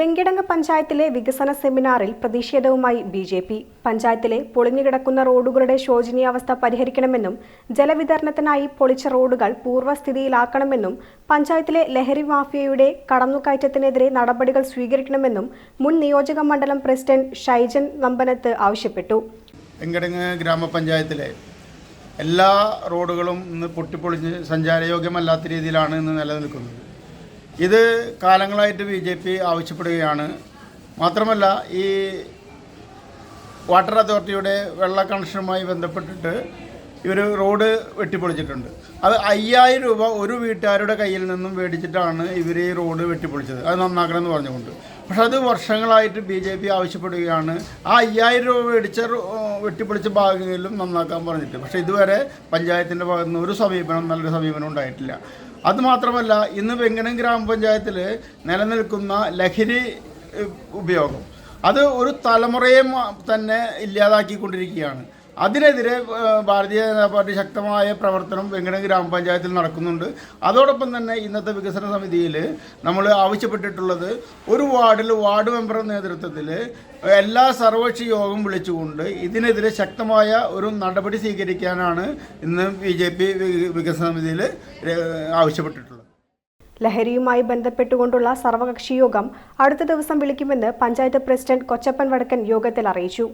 വെങ്കിടങ്ങ് പഞ്ചായത്തിലെ വികസന സെമിനാറിൽ പ്രതിഷേധവുമായി ബി ജെ പി. പഞ്ചായത്തിലെ പൊളിഞ്ഞുകിടക്കുന്ന റോഡുകളുടെ ശോചനീയാവസ്ഥ പരിഹരിക്കണമെന്നും ജലവിതരണത്തിനായി പൊളിച്ച റോഡുകൾ പൂർവസ്ഥിതിയിലാക്കണമെന്നും പഞ്ചായത്തിലെ ലഹരി മാഫിയയുടെ കടന്നുകയറ്റത്തിനെതിരെ നടപടികൾ സ്വീകരിക്കണമെന്നും മുൻ നിയോജക മണ്ഡലം പ്രസിഡന്റ് ഷൈജൻ നമ്പനത്ത് ആവശ്യപ്പെട്ടു. ഗ്രാമപഞ്ചായത്തിലെ എല്ലാ റോഡുകളും ഇന്ന് പൊട്ടിപ്പൊളിഞ്ഞ് സഞ്ചാരയോഗ്യമല്ലാത്ത രീതിയിലാണ് ഇന്ന് നിലനിൽക്കുന്നത്. ഇത് കാലങ്ങളായിട്ട് ബി ജെ പി ആവശ്യപ്പെടുകയാണ്. മാത്രമല്ല ഈ വാട്ടർ അതോറിറ്റിയുടെ വെള്ള കണക്ഷനുമായി ബന്ധപ്പെട്ടിട്ട് ഇവർ റോഡ് വെട്ടിപ്പൊളിച്ചിട്ടുണ്ട്. അത് അയ്യായിരം രൂപ ഒരു വീട്ടുകാരുടെ കയ്യിൽ നിന്നും മേടിച്ചിട്ടാണ് ഇവർ ഈ റോഡ് വെട്ടിപ്പൊളിച്ചത്. അത് നന്നാക്കണമെന്ന് പറഞ്ഞുകൊണ്ട്. പക്ഷെ അത് വർഷങ്ങളായിട്ട് ബി ജെ പി ആവശ്യപ്പെടുകയാണ്. ആ അയ്യായിരം രൂപ മേടിച്ച വെട്ടിപ്പൊളിച്ച ഭാഗങ്ങളിലും നന്നാക്കാൻ പറഞ്ഞിട്ട്. പക്ഷേ ഇതുവരെ പഞ്ചായത്തിന്റെ ഭാഗത്തുനിന്ന് ഒരു സമീപനം നല്ലൊരു സമീപനം ഉണ്ടായിട്ടില്ല. അതുമാത്രമല്ല ഇന്ന് വെങ്കനം ഗ്രാമപഞ്ചായത്തിൽ നിലനിൽക്കുന്ന ലഹരി ഉപയോഗം. അത് ഒരു തലമുറയെ തന്നെ ഇല്ലാതാക്കിക്കൊണ്ടിരിക്കുകയാണ്. അതിനെതിരെ ഭാരതീയ ജനതാ പാർട്ടി ശക്തമായ പ്രവർത്തനം വെങ്കടം ഗ്രാമപഞ്ചായത്തിൽ നടക്കുന്നുണ്ട്. അതോടൊപ്പം തന്നെ ഇന്നത്തെ വികസന സമിതിയിൽ നമ്മൾ ആവശ്യപ്പെട്ടിട്ടുള്ളത് ഒരു വാർഡിൽ വാർഡ് മെമ്പറുടെ നേതൃത്വത്തിൽ എല്ലാ സർവകക്ഷി യോഗം വിളിച്ചുകൊണ്ട് ഇതിനെതിരെ ശക്തമായ ഒരു നടപടി സ്വീകരിക്കാനാണ് ഇന്ന് ബി ജെ പി വികസന സമിതിയിൽ ആവശ്യപ്പെട്ടിട്ടുള്ളത്. ലഹരിയുമായി ബന്ധപ്പെട്ടുകൊണ്ടുള്ള സർവകക്ഷി യോഗം അടുത്ത ദിവസം വിളിക്കുമെന്ന് പഞ്ചായത്ത് പ്രസിഡന്റ് കൊച്ചപ്പൻ വടക്കൻ യോഗത്തിൽ അറിയിച്ചു.